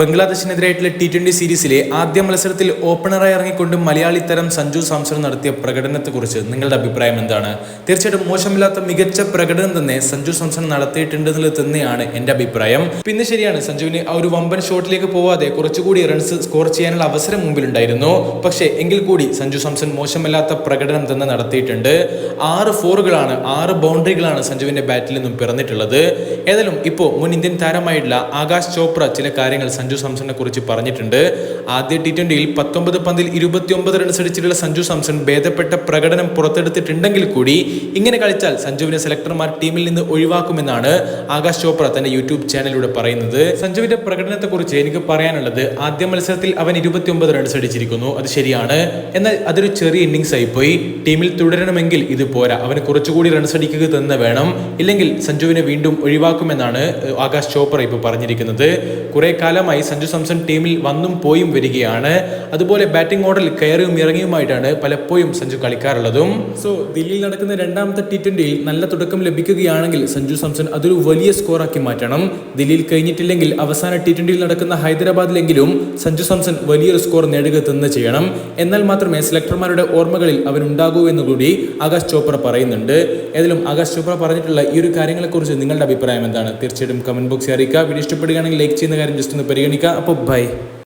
ബംഗ്ലാദേശിനെതിരായിട്ടുള്ള T twenty സീരീസിലെ ആദ്യ മത്സരത്തിൽ ഓപ്പണറായി ഇറങ്ങിക്കൊണ്ട് മലയാളി തരം സഞ്ജു സാംസൺ നടത്തിയ പ്രകടനത്തെക്കുറിച്ച് നിങ്ങളുടെ അഭിപ്രായം എന്താണ്? തീർച്ചയായിട്ടും മോശമില്ലാത്ത മികച്ച പ്രകടനം തന്നെ സഞ്ജു സാംസൺ നടത്തിയിട്ടുണ്ട് തന്നെയാണ് എന്റെ അഭിപ്രായം. പിന്നെ ശരിയാണ് സഞ്ജുവിന് ആ ഒരു വമ്പൻ ഷോട്ടിലേക്ക് പോവാതെ കുറച്ചുകൂടി റൺസ് സ്കോർ ചെയ്യാനുള്ള അവസരം മുമ്പിലുണ്ടായിരുന്നു. പക്ഷേ എങ്കിൽ കൂടി സഞ്ജു സാംസൺ മോശമില്ലാത്ത പ്രകടനം തന്നെ നടത്തിയിട്ടുണ്ട്. ആറ് ഫോറുകളാണ് ആറ് ബൗണ്ടറികളാണ് സഞ്ജുവിന്റെ ബാറ്റിൽ നിന്നും പിറന്നിട്ടുള്ളത്. ഏതായാലും ഇപ്പോൾ മുൻ ഇന്ത്യൻ താരമായിട്ടുള്ള ആകാശ് ചോപ്ര ചില കാര്യങ്ങൾ സഞ്ജു സാംസണിനെ കുറിച്ച് പറഞ്ഞിട്ടുണ്ട്. ആദ്യ ടി ട്വന്റിയിൽ പത്തൊമ്പത് പന്തിൽ ഇരുപത്തിയൊമ്പത് റൺസ് അടിച്ചിട്ടുള്ള സഞ്ജു സാംസൺ ഭേദപ്പെട്ട പ്രകടനം പുറത്തെടുത്തിട്ടുണ്ടെങ്കിൽ കൂടി ഇങ്ങനെ കളിച്ചാൽ സഞ്ജുവിനെ സെലക്ടർമാർ ടീമിൽ നിന്ന് ഒഴിവാക്കുമെന്നാണ് ആകാശ് ചോപ്ര തന്റെ യൂട്യൂബ് ചാനലിലൂടെ പറയുന്നത്. സഞ്ജുവിന്റെ പ്രകടനത്തെക്കുറിച്ച് എനിക്ക് പറയാനുള്ളത് ആദ്യ മത്സരത്തിൽ അവൻ ഇരുപത്തിയൊമ്പത് റൺസ് അടിച്ചിരിക്കുന്നു. അത് ശരിയാണ്. എന്നാൽ അതൊരു ചെറിയ ഇന്നിങ്സ് ആയിപ്പോയി. ടീമിൽ തുടരണമെങ്കിൽ ഇത് പോരാ. അവന് കുറച്ചുകൂടി റൺസ് അടിക്കുക തന്നെ വേണം. ഇല്ലെങ്കിൽ സഞ്ജുവിനെ വീണ്ടും ഒഴിവാക്കുമെന്നാണ് ആകാശ് ചോപ്ര ഇപ്പോൾ പറഞ്ഞിരിക്കുന്നത്. കുറെ കാലമായി സഞ്ജു സാംസൺ ടീമിൽ വന്നും പോയും വരികയാണ്. അതുപോലെ ബാറ്റിംഗ് ഓർഡറിൽ കയറിയും ഇറങ്ങിയുമായിട്ടാണ് പലപ്പോഴും സഞ്ജു കളിക്കാറുള്ളതും. സോ ദില്ലിയിൽ നടക്കുന്ന രണ്ടാമത്തെ ടി ട്വന്റിയിൽ നല്ല തുടക്കം ലഭിക്കുകയാണെങ്കിൽ സഞ്ജു സാംസൺ അതൊരു വലിയ സ്കോറാക്കി മാറ്റണം. ദില്ലിയിൽ കഴിഞ്ഞിട്ടില്ലെങ്കിൽ അവസാന ടി ട്വന്റിയിൽ നടക്കുന്ന ഹൈദരാബാദിലെങ്കിലും സഞ്ജു സാംസൺ വലിയൊരു സ്കോർ നേടുക തന്നെ ചെയ്യണം. എന്നാൽ മാത്രമേ സെലക്ടർമാരുടെ ഓർമ്മകളിൽ അവനുണ്ടാകൂ എന്ന് എന്നുകൂടി ആകാശ് ചോപ്ര പറയുന്നുണ്ട്. ഏതായാലും ആകാശ് ചോപ്ര പറഞ്ഞിട്ടുള്ള ഈ ഒരു കാര്യങ്ങളെക്കുറിച്ച് നിങ്ങളുടെ അഭിപ്രായം എന്താണ്? തീർച്ചയായിട്ടും കമന്റ് ബോക്സിൽ അറിയിക്കുക. വീഡിയോ ഇഷ്ടപ്പെടുകയാണെങ്കിൽ ലൈക്ക് ചെയ്യുന്ന കാര്യം ജസ്റ്റ് ഒന്ന് പരിഗണിക്കുക അപ്പോൾ ബൈ